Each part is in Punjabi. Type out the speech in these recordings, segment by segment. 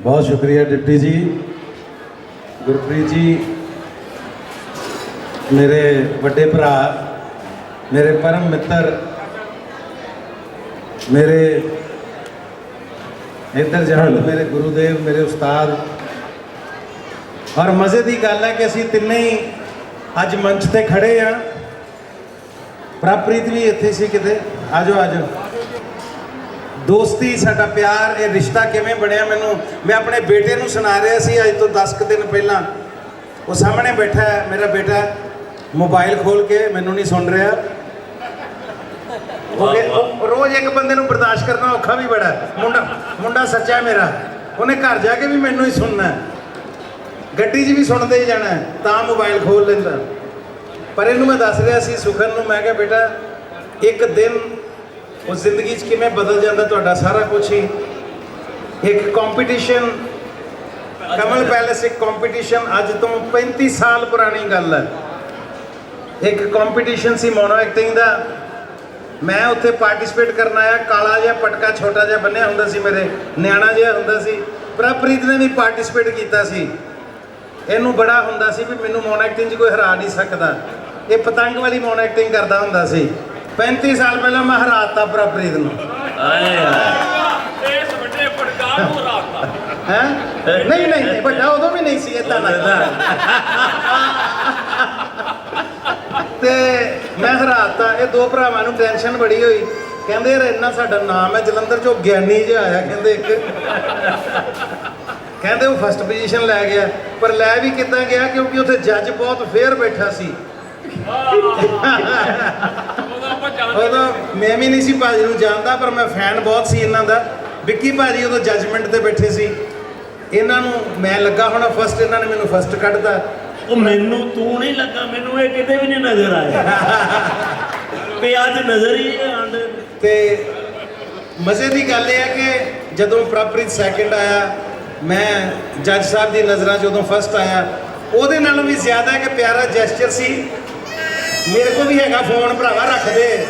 ਬਹੁਤ ਸ਼ੁਕਰੀਆ ਡਿਪਟੀ ਜੀ। ਗੁਰਪ੍ਰੀਤ ਜੀ, ਮੇਰੇ ਵੱਡੇ ਭਰਾ, ਮੇਰੇ ਪਰਮ ਮਿੱਤਰ, ਮੇਰੇ ਇੱਧਰ ਜਹਲ ਮੇਰੇ ਗੁਰੂਦੇਵ, ਮੇਰੇ ਉਸਤਾਦ। ਔਰ ਮਜ਼ੇ ਦੀ ਗੱਲ ਹੈ ਕਿ ਅਸੀਂ ਤਿੰਨੇ ਹੀ ਅੱਜ ਮੰਚ ਤੇ ਖੜੇ ਆ ਪ੍ਰਪ੍ਰੀਤ ਵੀ ਇੱਥੇ ਸੀ ਕਿਤੇ। ਆਜੋ ਆਜੋ ਦੋਸਤੀ ਸਾਡਾ ਪਿਆਰ ਇਹ ਰਿਸ਼ਤਾ ਕਿਵੇਂ ਬਣਿਆ ਮੈਨੂੰ? ਮੈਂ ਆਪਣੇ ਬੇਟੇ ਨੂੰ ਸੁਣਾ ਰਿਹਾ ਸੀ ਅੱਜ ਤੋਂ 10 ਕੁ ਦਿਨ ਪਹਿਲਾਂ। ਉਹ ਸਾਹਮਣੇ ਬੈਠਾ ਹੈ ਮੇਰਾ ਬੇਟਾ। ਮੋਬਾਈਲ ਖੋਲ ਕੇ ਮੈਨੂੰ ਨਹੀਂ ਸੁਣ ਰਿਹਾ। ਉਹ ਰੋਜ਼ ਇੱਕ ਬੰਦੇ ਨੂੰ ਬਰਦਾਸ਼ਤ ਕਰਨਾ ਔਖਾ ਵੀ ਬੜਾ। ਮੁੰਡਾ ਮੁੰਡਾ ਸੱਚਾ ਹੈ ਮੇਰਾ। ਉਹਨੇ ਘਰ ਜਾ ਕੇ ਵੀ ਮੈਨੂੰ ਹੀ ਸੁਣਨਾ। ਗੱਡੀ 'ਚ ਵੀ ਸੁਣਦੇ ਹੀ ਜਾਣਾ ਤਾਂ ਮੋਬਾਈਲ ਖੋਲ ਲੈਂਦਾ। ਪਰ ਇਹਨੂੰ ਮੈਂ ਦੱਸ ਰਿਹਾ ਸੀ ਸੁਖਨ ਨੂੰ ਮੈਂ ਕਿਹਾ ਬੇਟਾ ਇੱਕ ਦਿਨ ਉਹ ਜ਼ਿੰਦਗੀ 'ਚ ਕਿਵੇਂ ਬਦਲ ਜਾਂਦਾ ਤੁਹਾਡਾ ਸਾਰਾ ਕੁਝ ਹੀ। ਇੱਕ ਕੰਪੀਟੀਸ਼ਨ ਕਮਲ ਪੈਲੇਸ ਇੱਕ ਕੰਪੀਟੀਸ਼ਨ ਅੱਜ ਤੋਂ 35 ਸਾਲ ਪੁਰਾਣੀ ਗੱਲ ਹੈ। ਇੱਕ ਕੰਪੀਟੀਸ਼ਨ ਸੀ ਮੋਨੋ ਐਕਟਿੰਗ ਦਾ। ਮੈਂ ਉੱਥੇ ਪਾਰਟਿਸਿਪੇਟ ਕਰਨ ਆਇਆ, ਕਾਲਾ ਜਿਹਾ ਪਟਕਾ ਛੋਟਾ ਜਿਹਾ ਬੰਨਿਆ ਹੁੰਦਾ ਸੀ ਮੇਰੇ, ਨਿਆਣਾ ਜਿਹਾ ਹੁੰਦਾ ਸੀ। ਪ੍ਰਭਪ੍ਰੀਤ ਨੇ ਵੀ ਪਾਰਟਿਸਿਪੇਟ ਕੀਤਾ ਸੀ। ਇਹਨੂੰ ਬੜਾ ਹੁੰਦਾ ਸੀ ਵੀ ਮੈਨੂੰ ਮੋਨੋ ਐਕਟਿੰਗ 'ਚ ਕੋਈ ਹਰਾ ਨਹੀਂ ਸਕਦਾ। ਇਹ ਪਤੰਗ ਵਾਲੀ ਮੋਨੋ ਐਕਟਿੰਗ ਕਰਦਾ ਹੁੰਦਾ ਸੀ। 35 ਸਾਲ ਪਹਿਲਾਂ ਮੈਂ ਹਰਾਤਾ ਪ੍ਰਭਪ੍ਰੀਤ ਨੂੰ। ਆਏ ਹਾਏ। ਇਸ ਵੱਡੇ ਪੜਕਾਰ ਨੂੰ ਰਾਖਤਾ ਹੈ? ਨਹੀਂ ਨਹੀਂ ਨਹੀਂ ਵੱਡਾ ਉਦੋਂ ਵੀ ਨਹੀਂ ਸੀ ਇਦਾਂ ਲੱਗਦਾ ਤੇ। ਮੈਂ ਹਰਾਤਾ ਇਹ ਦੋ ਭਰਾਵਾਂ ਨੂੰ ਟੈਨਸ਼ਨ ਬੜੀ ਹੋਈ। ਕਹਿੰਦੇ ਯਾਰ ਇੰਨਾ ਸਾਡਾ ਨਾਮ ਹੈ ਜਲੰਧਰ ਚੋਂ ਗਿਆਨੀ ਜਿਹਾ ਆਇਆ ਕਹਿੰਦੇ ਇੱਕ। ਕਹਿੰਦੇ ਉਹ ਫਸਟ ਪੋਜੀਸ਼ਨ ਲੈ ਗਿਆ ਪਰ ਲੈ ਵੀ ਕਿੱਦਾਂ ਗਿਆ ਕਿਉਂਕਿ ਉੱਥੇ ਜੱਜ ਬਹੁਤ ਫੇਅਰ ਬੈਠਾ ਸੀ ਉਹਦਾ ਆਪਾਂ ਜਾਣਦੇ ਉਦੋਂ ਮੈਂ ਵੀ ਨਹੀਂ ਸੀ ਭਾਜੀ ਨੂੰ ਜਾਣਦਾ ਪਰ ਮੈਂ ਫੈਨ ਬਹੁਤ ਸੀ ਇਹਨਾਂ ਦਾ। ਵਿੱਕੀ ਭਾਜੀ ਉਦੋਂ ਜੱਜਮੈਂਟ ਤੇ ਬੈਠੇ ਸੀ। ਇਹਨਾਂ ਨੂੰ ਮੈਂ ਲੱਗਾ ਹੋਣਾ ਫਸਟ ਇਹਨਾਂ ਨੇ ਮੈਨੂੰ ਫਸਟ ਕੱਢਤਾ। ਉਹ ਮੈਨੂੰ ਤੂੰ ਨਹੀਂ ਲੱਗਾ ਮੈਨੂੰ ਇਹ ਕਿਤੇ ਵੀ ਨਹੀਂ ਨਜ਼ਰ ਆਇਆ। ਵੀ ਅੱਜ ਨਜ਼ਰ ਹੀ ਆਂਦੇ ਤੇ ਮਜ਼ੇ ਦੀ ਗੱਲ ਇਹ ਹੈ ਕਿ ਜਦੋਂ ਪ੍ਰਪ੍ਰੀਤ ਸੈਕਿੰਡ ਆਇਆ ਮੈਂ ਜੱਜ ਸਾਹਿਬ ਦੀ ਨਜ਼ਰਾਂ 'ਚ ਉਦੋਂ ਫਸਟ ਆਇਆ। ਉਹਦੇ ਨਾਲੋਂ ਵੀ ਜ਼ਿਆਦਾ ਕਿ ਪਿਆਰਾ ਜੈਸਚਰ ਸੀ। ਮੇਰੇ ਕੋਲ ਵੀ ਹੈਗਾ ਫੋਨ ਭਰਾਵਾ ਰੱਖ ਦੇ।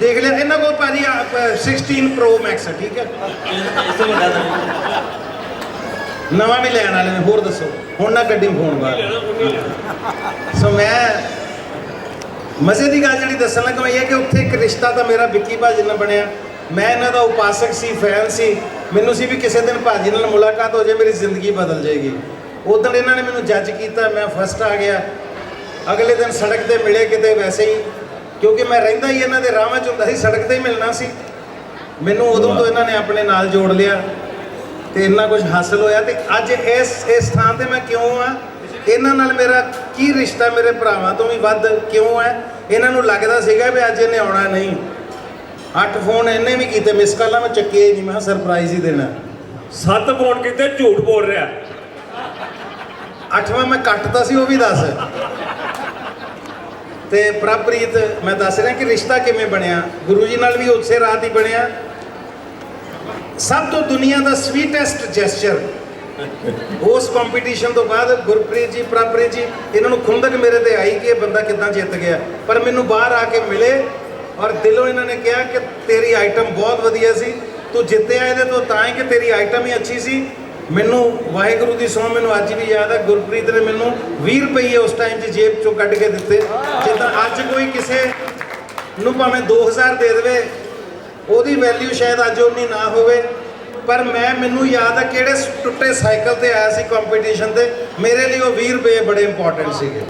ਦੇਖ ਲਿਆ ਇਹਨਾਂ ਕੋਲ ਭਾਜੀ ਆਹ, ਅਹ, 16 ਪ੍ਰੋ ਮੈਕਸ ਠੀਕ ਹੈ? ਇਸ ਤੋਂ ਵੱਡਾ ਤਾਂ ਨਵਾਂ ਵੀ ਲੈਣ ਵਾਲੇ ਨੇ ਹੋਰ ਦੱਸੋ। ਹੁਣ ਨਾ ਗੱਡੀ ਫੋਨ ਬਾਹਰ ਸੋ ਮੈਂ ਮਜ਼ੇ ਦੀ ਗੱਲ ਜਿਹੜੀ ਦੱਸਣ ਲੱਗਾ ਇਹ ਹੈ ਕਿ ਉੱਥੇ ਇੱਕ ਰਿਸ਼ਤਾ ਤਾਂ ਮੇਰਾ ਵਿੱਕੀ ਭਾਜੀ ਨਾਲ ਬਣਿਆ। ਮੈਂ ਇਹਨਾਂ ਦਾ ਉਪਾਸਕ ਸੀ ਫੈਨ ਸੀ। ਮੈਨੂੰ ਸੀ ਵੀ ਕਿਸੇ ਦਿਨ ਭਾਜੀ ਨਾਲ ਮੁਲਾਕਾਤ ਹੋ ਜਾਏ ਮੇਰੀ ਜ਼ਿੰਦਗੀ ਬਦਲ ਜਾਏਗੀ। ਉਦੋਂ ਇਹਨਾਂ ਨੇ ਮੈਨੂੰ ਜੱਜ ਕੀਤਾ ਮੈਂ ਫਸਟ ਆ ਗਿਆ। ਅਗਲੇ ਦਿਨ ਸੜਕ ਤੇ ਮਿਲੇ ਕਿਤੇ ਵੈਸੇ ਹੀ। ਕਿਉਂਕਿ ਮੈਂ ਰਹਿੰਦਾ ਹੀ ਇਹਨਾਂ ਦੇ ਰਾਹਾਂ 'ਚ ਹੁੰਦਾ ਸੀ ਸੜਕ ਤੇ ਹੀ ਮਿਲਣਾ ਸੀ। ਮੈਨੂੰ ਉਦੋਂ ਤੋਂ ਇਹਨਾਂ ਨੇ ਆਪਣੇ ਨਾਲ ਜੋੜ ਲਿਆ ਤੇ ਇੰਨਾ ਕੁਝ ਹਾਸਲ ਹੋਇਆ ਤੇ ਅੱਜ ਇਸ ਇਸ ਥਾਂ ਤੇ ਮੈਂ ਕਿਉਂ ਆ? ਇਹਨਾਂ ਨਾਲ ਮੇਰਾ ਕੀ ਰਿਸ਼ਤਾ ਮੇਰੇ ਭਰਾਵਾਂ ਤੋਂ ਵੀ ਵੱਧ ਕਿਉਂ ਹੈ ਇਹਨਾਂ ਨੂੰ ਲੱਗਦਾ ਸੀਗਾ ਵੀ ਅੱਜ ਇਹਨੇ ਆਉਣਾ ਨਹੀਂ। ਅੱਠ ਫੋਨ ਇਹਨੇ ਵੀ ਕੀਤੇ ਮਿਸ ਕਾਲਾਂ ਮੈਂ ਚੱਕੇ ਹੀ ਨਹੀਂ ਮੈਂ ਸਰਪ੍ਰਾਈਜ਼ ਹੀ ਦੇਣਾ। ਸੱਤ ਫੋਨ ਕੀਤੇ ਝੂਠ ਬੋਲ ਰਿਹਾ। ਅੱਠਵਾਂ ਮੈਂ ਕੱਟਦਾ ਸੀ ਉਹ ਵੀ ਦੱਸ। ਤੇ ਪ੍ਰਭਪ੍ਰੀਤ ਮੈਂ ਦੱਸ ਰਿਹਾ ਕਿ ਰਿਸ਼ਤਾ ਕਿਵੇਂ ਬਣਿਆ? ਗੁਰੂ ਜੀ ਨਾਲ ਵੀ ਉਸੇ ਰਾਹ ਹੀ ਬਣਿਆ। ਸਭ ਤੋਂ ਦੁਨੀਆ ਦਾ ਸਵੀਟੈਸਟ ਜੈਸਚਰ ਉਸ ਕੰਪੀਟੀਸ਼ਨ ਤੋਂ ਬਾਅਦ ਗੁਰਪ੍ਰੀਤ ਜੀ ਪ੍ਰਭਪ੍ਰੀਤ ਜੀ, ਇਹਨਾਂ ਨੂੰ ਖੁੰਦਕ ਮੇਰੇ ਤੇ ਆਈ ਕਿ ਇਹ ਬੰਦਾ ਕਿੱਦਾਂ ਜਿੱਤ ਗਿਆ। ਪਰ ਮੈਨੂੰ ਬਾਹਰ ਆ ਕੇ ਮਿਲੇ ਔਰ ਦਿਲੋਂ ਇਹਨਾਂ ਨੇ ਕਿਹਾ ਕਿ ਤੇਰੀ ਆਈਟਮ ਬਹੁਤ ਵਧੀਆ ਸੀ। ਤੂੰ ਜਿੱਤਿਆ ਇਹਦੇ ਤੋਂ ਤਾਂ ਹੀ ਕਿ ਤੇਰੀ ਆਈਟਮ ਹੀ ਅੱਛੀ ਸੀ। ਮੈਨੂੰ ਵਾਹਿਗੁਰੂ ਦੀ ਸੌਂ ਮੈਨੂੰ ਅੱਜ ਵੀ ਯਾਦ ਹੈ ਗੁਰਪ੍ਰੀਤ ਨੇ ਮੈਨੂੰ 20 ਰੁਪਏ ਉਸ ਟਾਈਮ 'ਚ ਜੇਬ ਚੋਂ ਕੱਢ ਕੇ ਦਿੱਤੇ। ਜਿੱਦਾਂ ਅੱਜ ਕੋਈ ਕਿਸੇ ਨੂੰ ਭਾਵੇਂ 2000 ਦੇ ਦੇਵੇ, ਉਹਦੀ ਵੈਲਿਊ ਸ਼ਾਇਦ ਅੱਜ ਉਨੀ ਨਾ ਹੋਵੇ। ਪਰ ਮੈਂ, ਮੈਨੂੰ ਯਾਦ ਹੈ ਕਿਹੜੇ ਟੁੱਟੇ ਸਾਈਕਲ ਤੇ ਆਇਆ ਸੀ ਕੰਪੀਟੀਸ਼ਨ ਤੇ। ਮੇਰੇ ਲਈ ਉਹ 20 ਰੁਪਏ ਬੜੇ ਇੰਪੋਰਟੈਂਟ ਸੀਗੇ।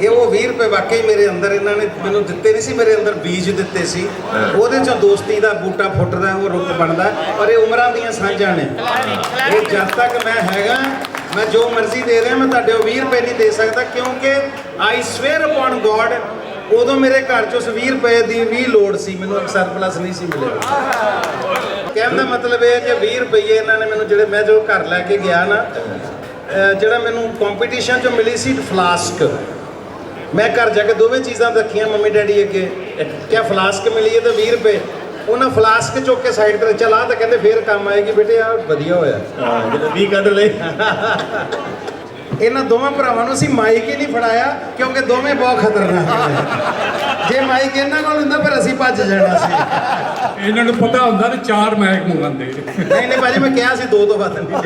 ਇਹ ਉਹ 20 ਰੁਪਏ ਵਾਕਈ ਮੇਰੇ ਅੰਦਰ ਇਹਨਾਂ ਨੇ ਮੈਨੂੰ ਦਿੱਤੇ ਨਹੀਂ ਸੀ, ਮੇਰੇ ਅੰਦਰ ਬੀਜ ਦਿੱਤੇ ਸੀ। ਉਹਦੇ ਚੋਂ ਦੋਸਤੀ ਦਾ ਬੂਟਾ ਫੁੱਟਦਾ, ਉਹ ਰੁੱਖ ਬਣਦਾ, ਪਰ ਇਹ ਉਮਰਾਂ ਦੀਆਂ ਸਾਂਝਾਂ ਨੇ। ਇਹ ਜਦ ਤੱਕ ਮੈਂ ਹੈਗਾ, ਮੈਂ ਜੋ ਮਰਜ਼ੀ ਦੇ ਰਿਹਾ, ਮੈਂ ਤੁਹਾਡੇ ਉਹ 20 ਰੁਪਏ ਨਹੀਂ ਦੇ ਸਕਦਾ, ਕਿਉਂਕਿ ਆਈ ਸਵੇਅਰ ਅਪਨ ਗੋਡ ਉਦੋਂ ਮੇਰੇ ਘਰ 'ਚੋਂ ਉਸ 20 ਰੁਪਏ ਦੀ ਵੀ ਲੋੜ ਸੀ, ਮੈਨੂੰ ਸਰਪਲਸ ਨਹੀਂ ਸੀ ਮਿਲਿਆ। ਕਹਿਣ ਦਾ ਮਤਲਬ ਇਹ ਹੈ ਕਿ 20 ਰੁਪਏ ਇਹਨਾਂ ਨੇ ਮੈਨੂੰ ਜਿਹੜੇ ਮੈਂ ਜੋ ਘਰ ਲੈ ਕੇ ਗਿਆ ਨਾ ਜਿਹੜਾ ਮੈਨੂੰ ਕੰਪੀਟੀਸ਼ਨ 'ਚੋਂ ਮਿਲੀ ਸੀ ਫਲਾਸਕ ਮੈਂ ਘਰ ਜਾ ਕੇ ਦੋਵੇਂ ਚੀਜ਼ਾਂ ਰੱਖੀਆਂ ਮੰਮੀ ਡੈਡੀ ਅੱਗੇ। ਕਿਆ ਫਲਾਸਕ ਮਿਲੀ ਹੈ ਤੇ 20 ਰੁਪਏ। ਉਹਨਾਂ ਫਲਾਸਕ ਚੁੱਕ ਕੇ ਸਾਈਡ ਤੇ ਚਲਾ ਤਾਂ ਕਹਿੰਦੇ ਫੇਰ ਕੰਮ ਆਏਗੀ ਬੇਟੇ ਆ ਵਧੀਆ ਹੋਇਆ। ਹਾਂ ਜਦੋਂ ਵੀ ਕੱਢ ਲਏ। ਇਹਨਾਂ ਦੋਵਾਂ ਭਰਾਵਾਂ ਨੂੰ ਅਸੀਂ ਮਾਈਕ ਹੀ ਨਹੀਂ ਫੜਾਇਆ ਕਿਉਂਕਿ ਦੋਵੇਂ ਬਹੁਤ ਖਤਰਨਾਕ ਨੇ। ਜੇ ਮਾਈਕ ਇਹਨਾਂ ਕੋਲ ਹੁੰਦਾ ਫਿਰ ਅਸੀਂ ਭੱਜ ਜਾਣਾ ਸੀ। ਇਹਨਾਂ ਨੂੰ ਪਤਾ ਹੁੰਦਾ ਤੇ ਚਾਰ ਮੈਚ ਮੰਗਾਉਂਦੇ। ਨਹੀਂ ਨਹੀਂ ਭਾਜੀ ਮੈਂ ਕਿਹਾ ਸੀ ਦੋ ਤੋਂ ਵੱਧ ਨਹੀਂ।